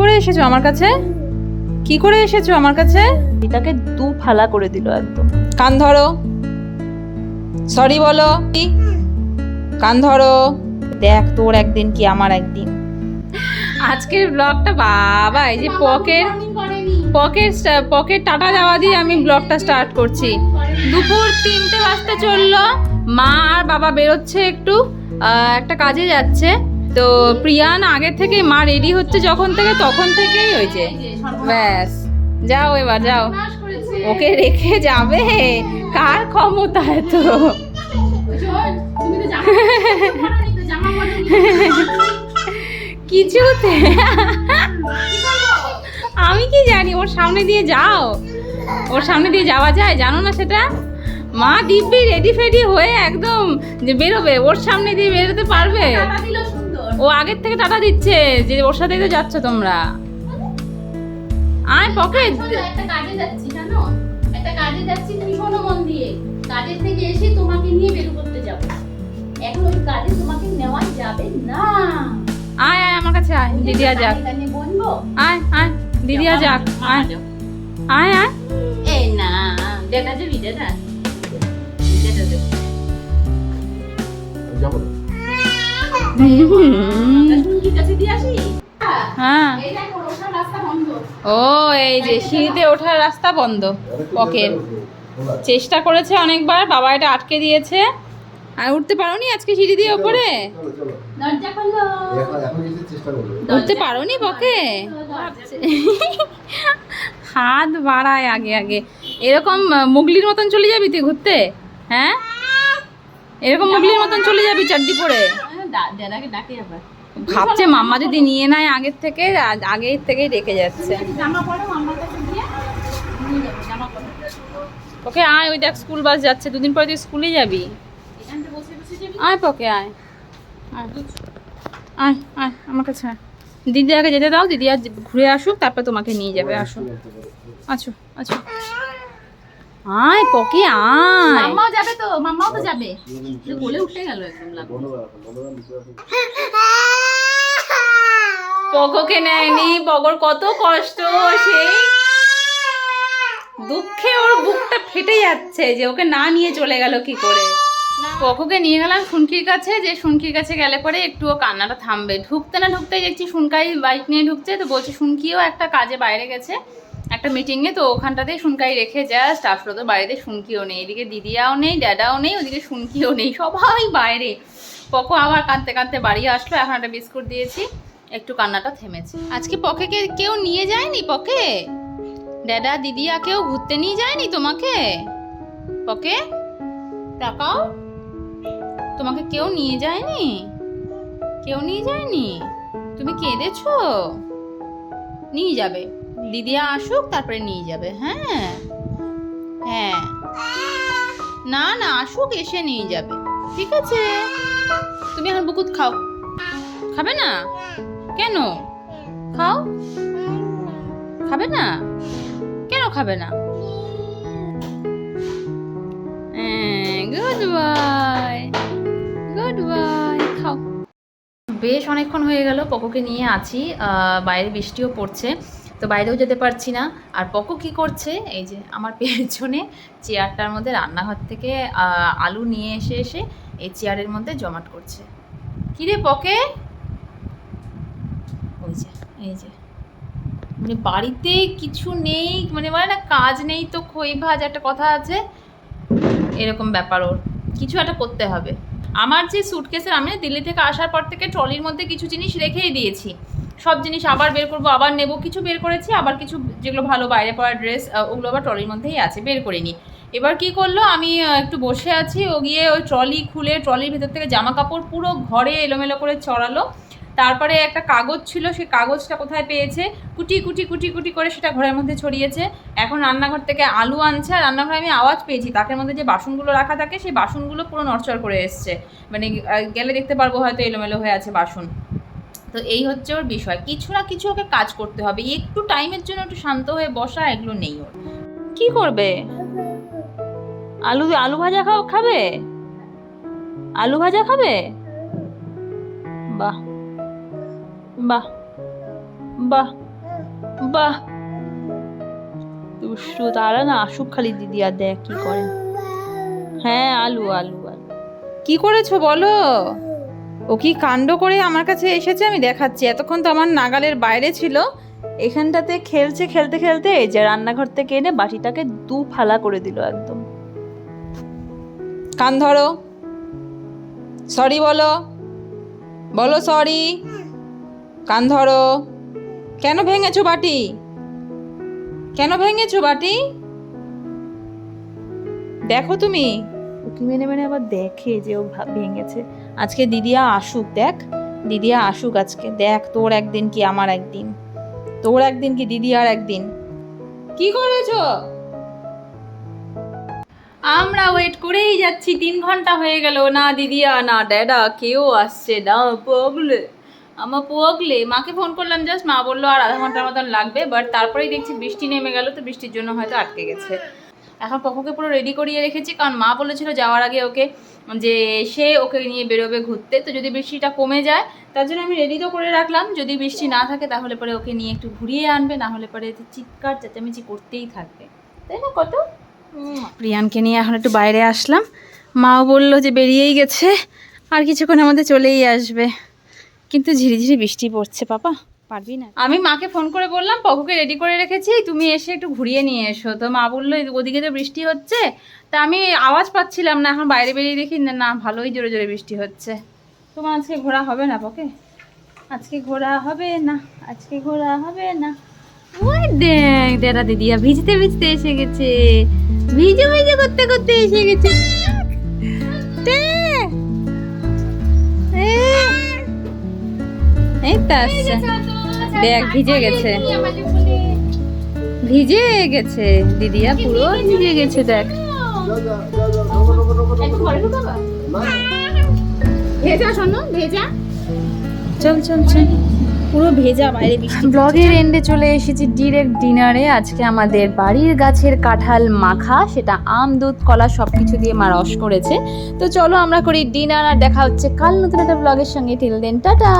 করে এসেছ আমার কাছে? কি করে এসেছ আমার কাছে? এটাকে দু ফালা করে দিল একদম। কান ধরো। সরি বলো। কি? কান ধরো। দেখ তোর একদিন কি আমার একদিন। আজকের ব্লগটা বাবা এই যে পকেট পকেট পকেট টাটা যাওয়া দিয়ে আমি ব্লগটা স্টার্ট করছি। দুপুর তিনটে বাজতে চলল। মা আর বাবা বেরোচ্ছে একটু একটা কাজে যাচ্ছে। তো প্রিয়ান আগে থেকে মা রেডি হচ্ছে যখন থেকে, তখন থেকেই হয়েছে। ব্যাস, যাও এবার, যাও। ওকে রেখে যাবে। কার ক্ষমতা এত? কিছুতে? আমি কি জানি, ওর সামনে দিয়ে যাও। ওর সামনে দিয়ে যাওয়া যায়, জানো না সেটা? মা দিব্যি রেডি ফেডি হয়ে একদম যে বেরোবে, ওর সামনে দিয়ে বেরোতে পারবে? ও আগের থেকে টাটা দিচ্ছে যে ওর সাথেই তো যাচ্ছ তোমরা। আয় পকেট। একটা কাজে যাচ্ছি জানো? একটা কাজে যাচ্ছি তুমি শোনো মন দিয়ে। কাজের থেকে এসে তোমাকে নিয়ে বের করতে যাব। এখন ওই কাজে তোমাকে নেওয়া যাবে না। আয় আয় আমার কাছে আয় দিদিয়া যাক। আয় আয় দিদিয়া যাক আয়। আয় আয়। এই না দেখা যাবি দাদা দেখা যাবে। হ্যাঁ। ও, এই যে সিঁড়িতে ওঠার রাস্তা বন্ধ, পকেট। চেষ্টা করেছে অনেকবার, বাবা এটা আটকে দিয়েছে। আর উঠতে পারোনি আজকে সিঁড়ি দিয়ে ওপরে? উঠতে পারোনি বকে হাত বাড়ায় আগে আগে। এরকম মুগলির মতন চলে যাবি তুই ঘুরতে? হ্যাঁ? এরকম মুগলির মতন চলে যাবি চাড্ডি পরে। ভাবছে মাম্মা যদি নিয়ে নেয় আগের থেকে আগের থেকেই রেখে যাচ্ছে। ওকে আয়, ওই দেখ স্কুল বাস যাচ্ছে, দুদিন পরে তুই স্কুলে যাবি। আয় পকে, আয়। আয়। আয় আমার কাছে দিদি আগে যেতে দাও, দিদি আজ ঘুরে আসুক, তারপর তোমাকে নিয়ে যাবে, আসো। আছো আছো। আয় পকে আয়। মাম্মাও যাবে তো মাম্মাও তো যাবে। কোলে উঠে গেল একদম লাগল পককে নেয়নি পকর কত কষ্ট সেই দুঃখে ওর বুকটা ফেটে যাচ্ছে যে ওকে না নিয়ে চলে গেল কি করে। পককে নিয়ে গেলাম শুনকির কাছে যে শুনকির কাছে গেলে পরে একটু ও কান্নাটা থামবে। ঢুকতে না ঢুকতেই দেখছি শুনকাই বাইক নিয়ে ঢুকছে তো বলছে শুনকিও একটা কাজে বাইরে গেছে। একটা মিটিংয়ে তো ওখানটাতেই শুনকাই রেখে জাস্ট আসলো তো বাড়িতে শুনকিও নেই, এদিকে দিদিয়াও নেই, ড্যাডাও নেই, ওদিকে শুনকিও নেই, সবাই বাইরে। পকো আবার কাঁদতে কাঁদতে বাড়ি আসলো, এখন একটা বিস্কুট দিয়েছি, একটু কান্নাটা থেমেছে। আজকে পকেকে কেউ নিয়ে যায়নি পকে? ড্যাডা, দিদিয়া কেউ ঘুরতে নিয়ে যায়নি তোমাকে? পকে টাকাও তোমাকে কেউ নিয়ে যায়নি? কেউ নিয়ে যায়নি? তুমি কেঁদেছো? নিয়ে যাবে। দিদিয়া আসুক, তারপরে নিয়ে যাবে হ্যাঁ? হ্যাঁ। না না, আসুক, এসে নিয়ে যাবে, ঠিক আছে? তুমি এখন বুকুত খাও। খাবে না? কেন? খাও। খাবে না? কেন খাবে না? গুড বাই গুড বাই খাও। বেশ অনেকক্ষণ হয়ে গেল, পকোকে নিয়ে আছি। বাইরে বৃষ্টিও পড়ছে। তো বাইরেও যেতে পারছি না। আর পকো কি করছে? এই যে আমার পেছনে চেয়ারটার মধ্যে রান্নাঘর থেকে আলু নিয়ে এসে এসে এই চেয়ারের মধ্যে জমাট করছে। কিরে পকে? ওই যে, এই যে। মানে বাড়িতে কিছু নেই মানে বলে না কাজ নেই তো খই ভাজ একটা কথা আছে। এরকম ব্যাপার ওর। কিছু একটা করতে হবে। আমার যে সুটকেসের আমি দিল্লি থেকে আসার পর থেকে ট্রলির মধ্যে কিছু জিনিস রেখেই দিয়েছি। সব জিনিস আবার বের করব, আবার নেব, কিছু বের করেছি, আবার কিছু যেগুলো ভালো বাইরে পড়া ড্রেস ওগুলো আবার ট্রলির মধ্যেই আছে, বের করে করিনি এবার কি করল, আমি একটু বসে আছি, ও গিয়ে ওই ট্রলি খুলে, ট্রলির ভেতর থেকে জামা কাপড় পুরো ঘরে এলোমেলো করে চড়ালো তারপরে একটা কাগজ ছিল, সেই কাগজটা কোথায় পেয়েছে? কুটি কুটি কুটি কুটি করে সেটা ঘরের মধ্যে ছড়িয়েছে। এখন রান্নাঘর থেকে আলু আনছে, আর রান্নাঘরে আমি আওয়াজ পেয়েছি, তাকের মধ্যে যে বাসনগুলো রাখা থাকে, সেই বাসনগুলো পুরো নড়চড় করে এসছে। মানে গেলে দেখতে পারব হয়তো এলোমেলো হয়ে আছে বাসন। তো এই হচ্ছে ওর বিষয়। কিছু না কিছু ওকে কাজ করতে হবে। একটু টাইমের জন্য একটু শান্ত হয়ে বসা এগুলো নেই ওর। কি করবে? আলু আলু ভাজা খাও খাবে? আলু ভাজা খাবে? বাহ। বাহ। বাহ। বাহ। দুষ্টু তারা না আসুক খালি দিদি আর দেখ কি করে। হ্যাঁ আলু আলু আলু। কি করেছ বলো? ও কি কাণ্ড করে আমার কাছে এসেছে আমি দেখাচ্ছি। এতক্ষণ তো আমার নাগালের বাইরে ছিল। এখানটাতে খেলছে, খেলতে খেলতে এই যে রান্নাঘর থেকে এনে বাটিটাকে দু ফালা করে দিল একদম। কান ধরো। সরি বলো। বলো সরি। কান ধরো। কেন ভেঙেছো বাটি? কেন ভেঙেছো বাটি? দেখো তুমি। উকি মেনে মেনে আবার দেখে যে ও ভেঙেছে। আজকে দিদিয়া আসুক, দেখ। দিদিয়া আসুক আজকে। দেখ, তোর একদিন কি আমার একদিন? তোর একদিন কি দিদি আর একদিন? কি করেছ? আমরা ওয়েট করেই যাচ্ছি। তিন ঘণ্টা হয়ে গেল। না, দিদিয়া, না, ড্যাডা, কেউ আসছে না, পগলে। আমার পগলে। মাকে ফোন করলাম জাস্ট মা বলল, আর আধা ঘণ্টার মতন লাগবে। বাট তারপরেই দেখছি বৃষ্টি নেমে গেল, তো বৃষ্টির জন্য হয়তো আটকে গেছে। এখন পক্ষকে পুরো রেডি করিয়ে রেখেছি কারণ মা বলেছিল যাওয়ার আগে ওকে যে সে ওকে নিয়ে বেরোবে ঘুরতে। তো যদি বৃষ্টিটা কমে যায় তার জন্য আমি রেডি তো করে রাখলাম। যদি বৃষ্টি না থাকে তাহলে পরে ওকে নিয়ে একটু ঘুরিয়ে আনবে না হলে পরে চিৎকার চেঁচামেচি করতেই থাকবে। তাই না কত? প্রিয়ানকে নিয়ে এখন একটু বাইরে আসলাম। মাও বলল যে বেরিয়েই গেছে আর কিছুক্ষণ আমাদের চলেই আসবে। কিন্তু ঝিরিঝিরি বৃষ্টি পড়ছে পাপা। পারবি না। আমি মাকে ফোন করে বললাম পকুকে রেডি করে রেখেছি তুমি এসে একটু ঘুরিয়ে নিয়ে এসো। তো মা বলল ওদিকে তো বৃষ্টি হচ্ছে। তা আমি আওয়াজ পাচ্ছিলাম না এখন বাইরে বেরিয়ে দেখি না না ভালোই জোরে জোরে বৃষ্টি হচ্ছে। তোমার আজকে ঘোরা হবে না পকে? আজকে ঘোরা হবে না আজকে ঘোরা হবে না। ওই দেখ দেরা দিদিয়া ভিজতে ভিজতে এসে গেছে। ভিজে ভিজে করতে করতে এসে গেছে। এই। এই তো আসছে। দেখ ভিজে গেছে। ভিজে গেছে। দিদিয়া পুরো ভিজে গেছে দেখ। ভেজা শোনো ভেজা। চল চল চল। পুরো ভেজা বাইরে ব্লগের এন্ডে চলে এসেছি ডিরেক্ট ডিনারে আজকে আমাদের বাড়ির গাছের কাঁঠাল মাখা সেটা আম দুধ কলা সব কিছু দিয়ে মা রস করেছে। তো চলো আমরা করি ডিনার আর দেখা হচ্ছে কাল নতুন একটা ব্লগের সঙ্গে। Till then tata